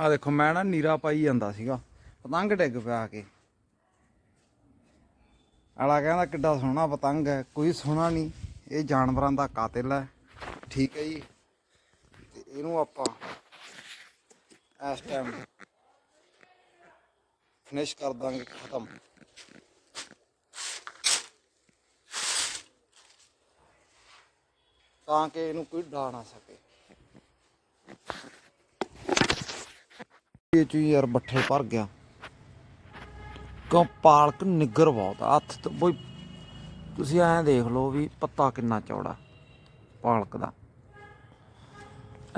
ਆ ਦੇਖੋ, ਮੈਂ ਨਾ ਨੀਰਾ ਪਾਈ ਜਾਂਦਾ ਸੀਗਾ। ਪਤੰਗ ਡਿੱਗ ਪਿਆ ਕੇ। ਆਲਾ ਕਹਿੰਦਾ, ਕਿੱਡਾ ਸੋਹਣਾ ਪਤੰਗ ਹੈ, ਕੋਈ ਸੋਹਣਾ ਨਹੀਂ। ਇਹ ਜਾਨਵਰਾਂ ਦਾ ਕਾਤਿਲ ਹੈ। ਠੀਕ ਹੈ ਜੀ। ਤੇ ਇਹਨੂੰ ਆਪਾਂ ਇਸ ਟਾਈਮ ਫਿਨਿਸ਼ ਕਰ ਦਾਂਗੇ, ਖਤਮ। ਤਾਂ ਕਿ ਇਹਨੂੰ ਕੋਈ ਡਾ ਨਾ ਸਕੇ। ਇਹ ਚ ਯਾਰ ਬੱਠਲ ਭਰ ਗਿਆ। ਕਿਉਂ ਪਾਲਕ ਨਿੱਗਰ ਬਹੁਤ ਆ। ਹੱਥ ਤੋਂ ਬਈ ਤੁਸੀਂ ਐਂ ਦੇਖ ਲਓ ਵੀ ਪੱਤਾ ਕਿੰਨਾ ਚੌੜਾ ਪਾਲਕ ਦਾ।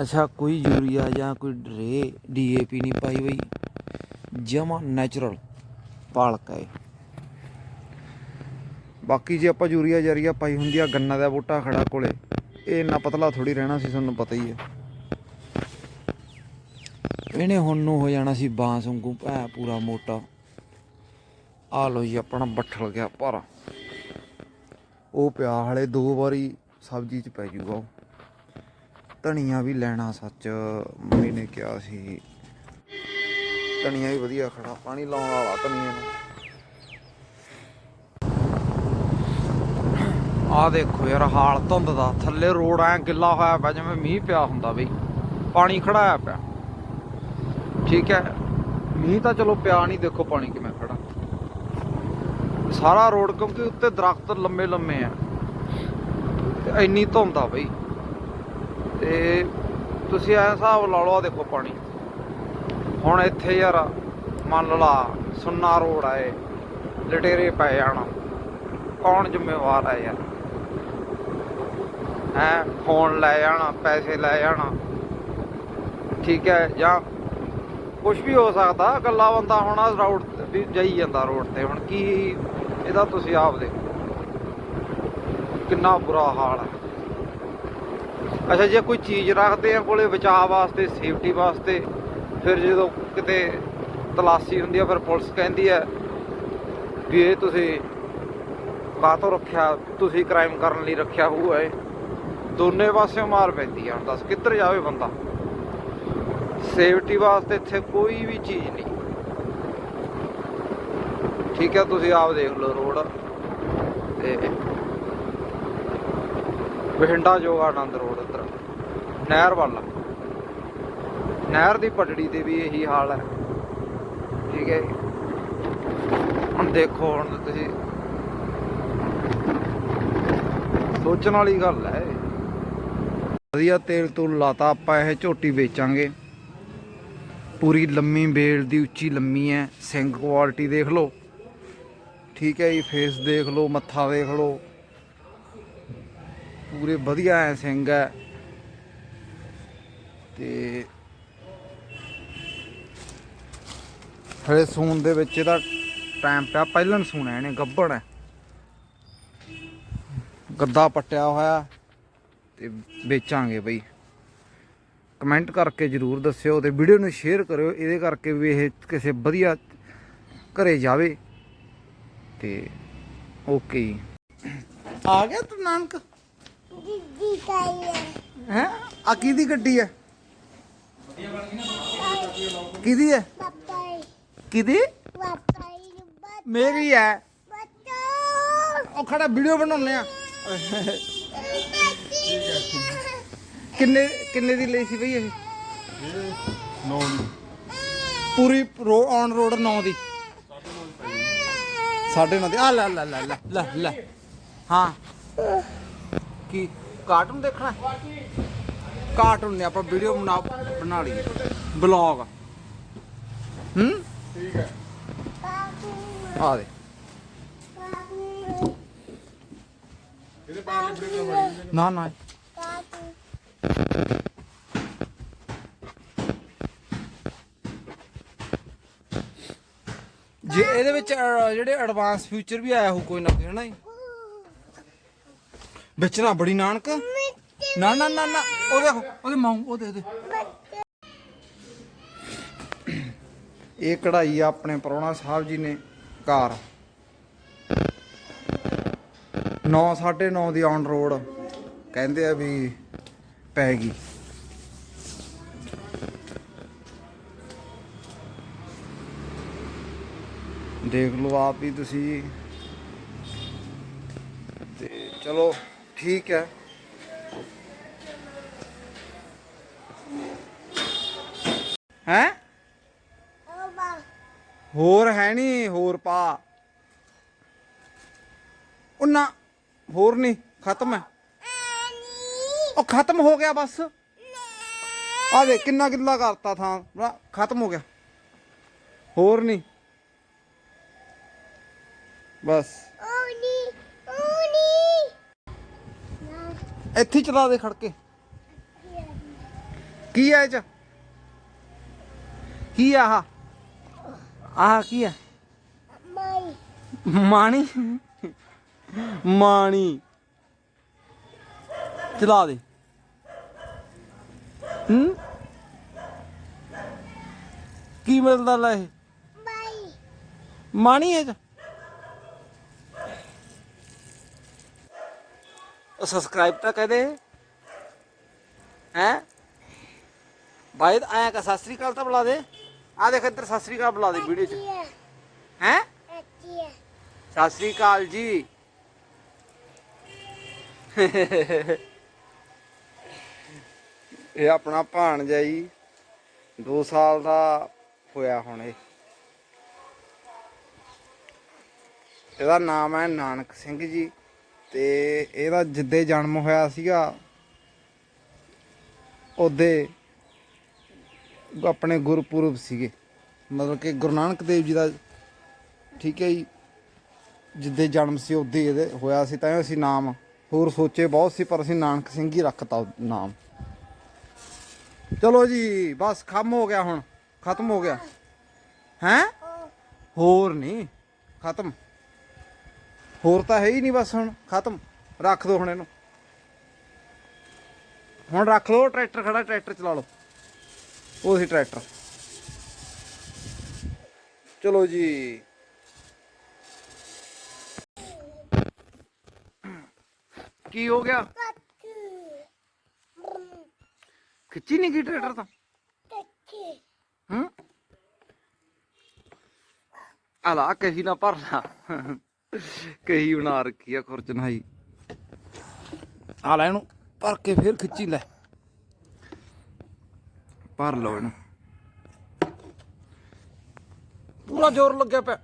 ਅੱਛਾ, ਕੋਈ ਯੂਰੀਆ ਜਾਂ ਕੋਈ ਰੇ ਡੀਏਪੀ ਨਹੀਂ ਪਾਈ ਬਈ ਜਮਾ ਨੈਚੁਰਲ ਪਾਲਕ ਹੈ ਬਾਕੀ ਜੇ ਆਪਾਂ ਯੂਰੀਆ ਜਰੀਆ ਪਾਈ ਹੁੰਦੀ ਆ, ਗੰਨਾ ਦਾ ਬੂਟਾ ਖੜਾ ਕੋਲੇ, ਇਹ ਇੰਨਾ ਪਤਲਾ ਥੋੜੀ ਰਹਿਣਾ ਸੀ, ਤੁਹਾਨੂੰ ਪਤਾ ਹੀ ਹੈ ਇਹਨੇ ਹੁਣ ਨੂੰ ਹੋ ਜਾਣਾ ਸੀ ਬਾਂਸ ਵਾਂਗੂ ਭੈ ਪੂਰਾ ਮੋਟਾ। ਆ ਲੋ ਜੀ, ਆਪਣਾ ਬੱਠਲ ਗਿਆ ਭਾਰਾ। ਉਹ ਪਿਆ ਹਲੇ ਦੋ ਵਾਰੀ ਸਬਜ਼ੀ ਚ ਪੈ ਜੂਗਾ ਉਹ। ਧਨੀਆ ਵੀ ਲੈਣਾ ਸੱਚ, ਮੰਮੀ ਨੇ ਕਿਹਾ ਸੀ। ਧਨੀਆ ਵੀ ਵਧੀਆ ਖੜਾ, ਪਾਣੀ ਲਾਉਣ ਵਾਲਾ ਧਨੀਆ ਨੂੰ। ਆ ਦੇਖੋ ਯਾਰ, ਹਾਲ ਧੁੰਦ ਦਾ। ਥੱਲੇ ਰੋਡ ਐ ਗਿੱਲਾ ਹੋਇਆ ਪਿਆ, ਜਿਵੇਂ ਮੀਂਹ ਪਿਆ ਹੁੰਦਾ ਬਈ। ਪਾਣੀ ਖੜਾਇਆ ਪਿਆ। ਠੀਕ ਹੈ। ਮੀਂਹ ਤਾਂ ਚਲੋ ਪਿਆ ਨਹੀਂ, ਦੇਖੋ ਪਾਣੀ ਕਿਵੇਂ ਖੜਾ ਸਾਰਾ ਰੋਡ ਕਿਉਂਕਿ ਉੱਤੇ ਦਰਖਤ ਲੰਮੇ ਲੰਮੇ ਆ। ਤੇ ਇੰਨੀ ਧੁੰਦ ਆ ਬਈ। ਤੇ ਤੁਸੀਂ ਐ ਹਿਸਾਬ ਲਾ ਲਓ ਦੇਖੋ ਪਾਣੀ। ਹੁਣ ਇੱਥੇ ਯਾਰ, ਮੰਨ ਲਾ, ਸੁੰਨਾ ਰੋਡ ਆਏ ਲਟੇਰੇ ਪੈ ਜਾਣਾ ਕੌਣ ਜ਼ਿੰਮੇਵਾਰ ਹੈ ਯਾਰ? ਹੈ, ਫੋਨ ਲੈ ਜਾਣਾ, ਪੈਸੇ ਲੈ ਜਾਣਾ। ਠੀਕ ਹੈ, ਜਾਂ ਕੁਝ ਵੀ ਹੋ ਸਕਦਾ ਗੱਲਾ ਬੰਦਾ ਹੁਣ ਆ ਰੋਡ ਵੀ ਜਾਈ ਜਾਂਦਾ ਰੋਡ ਤੇ। ਹੁਣ ਕੀ ਇਹਦਾ ਤੁਸੀਂ ਆਪ ਦੇਖੋ। ਕਿੰਨਾ ਬੁਰਾ ਹਾਲ ਹੈ ਅੱਛਾ, ਜੇ ਕੋਈ ਚੀਜ਼ ਰੱਖਦੇ ਆ ਕੋਲੇ ਬਚਾਅ ਵਾਸਤੇ ਸੇਫਟੀ ਵਾਸਤੇ, ਫਿਰ ਜਦੋਂ ਕਿਤੇ ਤਲਾਸ਼ੀ ਹੁੰਦੀ ਆ, ਫਿਰ ਪੁਲਿਸ ਕਹਿੰਦੀ ਹੈ ਵੀ ਇਹ ਤੁਸੀਂ ਕਾਹਤੋਂ ਰੱਖਿਆ? ਤੁਸੀਂ ਕ੍ਰਾਈਮ ਕਰਨ ਲਈ ਰੱਖਿਆ ਹੋਊਗਾ ਇਹ। ਦੋਨੇ ਪਾਸਿਓਂ ਮਾਰ ਪੈਂਦੀ ਆ। ਹੁਣ ਦੱਸ ਕਿੱਧਰ ਜਾਵੇ ਬੰਦਾ? ਸੇਫਟੀ ਵਾਸਤੇ ਇੱਥੇ ਕੋਈ ਵੀ ਚੀਜ਼ ਨਹੀਂ। ਠੀਕ ਹੈ ਤੁਸੀਂ ਆਪ ਦੇਖ ਲਓ ਰੋਡ। ਤੇ ਬਠਿੰਡਾ ਜੋਗਾ ਰੋਡ ਇੱਧਰ। ਨਹਿਰ ਵੱਲ। ਨਹਿਰ ਦੀ ਪਟੜੀ ਤੇ ਵੀ ਇਹੀ ਹਾਲ ਹੈ ਠੀਕ ਹੈ ਜੀ। ਹੁਣ ਦੇਖੋ, ਹੁਣ ਤੁਸੀਂ ਸੋਚਣ ਵਾਲੀ ਗੱਲ ਹੈ ਵਧੀਆ ਤੇਲ ਤੂਲ ਲਾਤਾ, ਆਪਾਂ ਇਹ ਝੋਟੀ ਵੇਚਾਂਗੇ। ਪੂਰੀ ਲੰਮੀ ਬੇਲ ਦੀ ਉੱਚੀ ਲੰਮੀ ਹੈ ਸਿੰਗ ਕੁਆਲਿਟੀ ਦੇਖ ਲਓ। ਠੀਕ ਹੈ ਜੀ ਫੇਸ ਦੇਖ ਲਓ, ਮੱਥਾ ਦੇਖ ਲਓ। ਪੂਰੇ ਵਧੀਆ ਹੈ ਸਿੰਗ ਹੈ ਤੇ ਹਲੇ ਸੂਣ ਦੇ ਵਿੱਚ ਇਹਦਾ ਟਾਈਮ ਪਿਆ ਪਹਿਲਣ ਸੂਣਾ ਇਹਨੇ, ਗੱਬੜ ਹੈ ਗੱਦਾ ਪੱਟਿਆ ਹੋਇਆ, ਤੇ ਵੇਚਾਂਗੇ ਬਈ। ਕਮੈਂਟ ਕਰਕੇ ਜਰੂਰ ਦੱਸਿਓ ਤੇ ਵੀਡੀਓ ਨੂੰ ਸ਼ੇਅਰ ਕਰਿਓ ਇਹਦੇ ਕਰਕੇ ਵੀ ਇਹ ਕਿਸੇ ਵਧੀਆ ਘਰੇ ਜਾਵੇ। ਤੇ ਓਕੇ ਜੀ। ਆ ਗਿਆ ਤੂੰ ਨਾਨਕ? ਦੀਦੀ ਕਾਈ ਹੈ। ਆ ਕਿਹਦੀ ਗੱਡੀ ਹੈ? ਕਿਹਦੀ ਹੈ? ਕਿਹਦੀ? ਮੇਰੀ ਹੈ। ਉਹ ਖੜਾ ਵੀਡੀਓ ਬਣਾਉਣੇ ਆ। ਕਿੰਨੇ ਕਿੰਨੇ ਦੀ ਲਈ ਸੀ ਬਈ ਇਹ? ਨੌ ਪੂਰੀ ਰੋ ਔਨ ਰੋਡ 9 ਦੀ। ਸਾਢੇ 9 ਦੀ। ਆ ਲੈ ਲੈ ਲੈ ਲੈ ਲੈ ਲੈ। ਹਾਂ। ਕੀ ਕਾਰਟੂਨ ਦੇਖਣਾ? ਕਾਰਟੂਨ ਨੇ ਆਪਾਂ ਵੀਡੀਓ ਬਣਾ ਬਣਾ ਲਈ ਬਲੌਗ ਹੂੰ? ਠੀਕ ਹੈ। ਆ ਦੇ। ਇਹਦੇ ਬਾਅਦ ਦਾ ਨਾ ਨਾ। ਜੇ ਇਹਦੇ ਵਿੱਚ ਅ, ਜਿਹੜੇ ਐਡਵਾਂਸ ਫਿਊਚਰ ਵੀ ਆਇਆ ਹੋ ਕੋਈ ਨਾ ਕੋਈ ਹਨਾ ਜੀ? ਵਿੱਚ ਨਾ ਬੜੀ ਨਾਨਕ। ਨਾ ਨਾ ਨਾ ਨਾ ਉਹ ਦੇਖੋ ਉਹਦੇ ਮਾਂ ਉਹਦੇ ਉਹਦੇ। ਇਹ ਕਢਾਈ ਆ ਆਪਣੇ ਪ੍ਰਾਹੁਣਾ ਸਾਹਿਬ ਜੀ ਨੇ ਕਾਰ 9 9:30 ਦੀ ਔਨ ਰੋਡ ਕਹਿੰਦੇ ਆ ਵੀ ਪੈ ਗਈ ਦੇਖ ਲਓ ਆਪ ਹੀ ਤੁਸੀਂ। ਤੇ ਚਲੋ ਠੀਕ ਹੈ। ਹੈ? ਹੋਰ ਹੈ ਨਹੀਂ ਹੋਰ ਪਾ। ਉਹਨਾਂ ਹੋਰ ਨਹੀਂ ਖਤਮ ਹੈ। ਉਹ ਖਤਮ ਹੋ ਗਿਆ ਬਸ। ਆ ਦੇ ਕਿੰਨਾ ਕਿੱਲਾ ਕਰਤਾ ਥਾਂ। ਖਤਮ ਹੋ ਗਿਆ। ਹੋਰ ਨਹੀਂ ਬਸ। ਓਨੀ ਓਨੀ। ਇੱਥੇ ਚਲਾ ਦੇ ਖੜ ਕੇ ਕੀ ਹੈ ਇਹ ਚ? ਕੀ ਆ ਆਹ? ਆਹ ਕੀ ਹੈ ਮਾਣੀ। ਮਾਣੀ। ਚਲਾ ਦੇ। ਹੂੰ? ਕੀ ਮਿਲਦਾ ਲੈ ਇਹ? ਮਾਈ। ਮਾਣੀ ਹੈ ਚ? ਉਹ ਸਬਸਕ੍ਰਾਈਬ ਤਾਂ ਕਹਿ ਦੇ ਹੈ? ਭਾਈ ਆਇਆ ਕਾ ਸਤਿ ਸ੍ਰੀ ਅਕਾਲ ਤਾਂ ਬੁਲਾ ਦੇ। ਆ ਦੇਖ ਇੱਧਰ ਸਤਿ ਸ੍ਰੀ ਅਕਾਲ ਬੁਲਾ ਦੇ ਵੀਡੀਓ ਚ। ਹੈ? ਅੱਛੀ ਹੈ। ਸਤਿ ਸ੍ਰੀ ਅਕਾਲ ਜੀ। ਇਹ ਆਪਣਾ ਭਾਣਜਾ ਜੀ 2 ਸਾਲ ਦਾ ਹੋਇਆ ਹੁਣ ਇਹ। ਇਹਦਾ ਨਾਮ ਹੈ ਨਾਨਕ ਸਿੰਘ ਜੀ ਤੇ ਇਹਦਾ ਜਿੱਦੇ ਜਨਮ ਹੋਇਆ ਸੀਗਾ, ਉਹਦੇ ਆਪਣੇ ਗੁਰਪੁਰਬ ਸੀਗੇ। ਮਤਲਬ ਕਿ ਗੁਰੂ ਨਾਨਕ ਦੇਵ ਜੀ ਦਾ, ਠੀਕ ਹੈ ਜੀ, ਜਿੱਦੇ ਜਨਮ ਸੀ ਉਹਦੇ ਇਹਦੇ ਹੋਇਆ ਸੀ, ਤਾਂ ਅਸੀਂ ਨਾਮ ਹੋਰ ਸੋਚੇ ਬਹੁਤ ਸੀ, ਪਰ ਅਸੀਂ ਨਾਨਕ ਸਿੰਘ ਹੀ ਰੱਖਤਾ ਉਹ ਨਾਮ। ਚਲੋ ਜੀ, ਬਸ ਖਮ ਹੋ ਗਿਆ ਹੁਣ, ਖਤਮ ਹੋ ਗਿਆ। ਹੈ? ਹੋਰ ਨਹੀਂ, ਖਤਮ। ਹੋਰ ਤਾਂ ਹੈ ਹੀ ਨਹੀਂ ਬਸ ਹੁਣ, ਖਤਮ। ਰੱਖ ਦੋ ਹੁਣ ਇਹਨੂੰ। ਹੁਣ ਰੱਖ ਲਓ, ਟਰੈਕਟਰ ਖੜਾ, ਟਰੈਕਟਰ ਚਲਾ ਲਓ। ਉਹ ਸੀ ਟਰੈਕਟਰ। ਚਲੋ ਜੀ। ਕੀ ਹੋ ਗਿਆ? ਖਿੱਚੀ ਨਹੀਂ ਗਈ ਟਰੈਕਟਰ ਤਾਂ? ਕੱਟ ਹੂੰ? ਆਲਾ ਕਹੀ ਨਾ ਭਰਨਾ ਕਹੀ ਬਣਾ ਰੱਖੀ ਆ ਖੁਰਚਨਾਈ ਆ ਲੈ ਇਹਨੂੰ ਭਰ ਕੇ ਫੇਰ ਖਿੱਚੀ ਲੈ। ਭਰ ਲਓ ਇਹਨੂੰ। ਪੂਰਾ ਜ਼ੋਰ ਲੱਗਿਆ ਪਿਆ।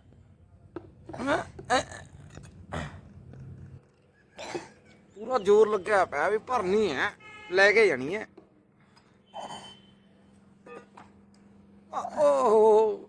ਪੂਰਾ ਜ਼ੋਰ ਲੱਗਿਆ ਪਿਆ ਵੀ ਭਰਨੀ ਹੈ ਲੈ ਕੇ ਜਾਣੀ ਹੈ 어. 어, 어.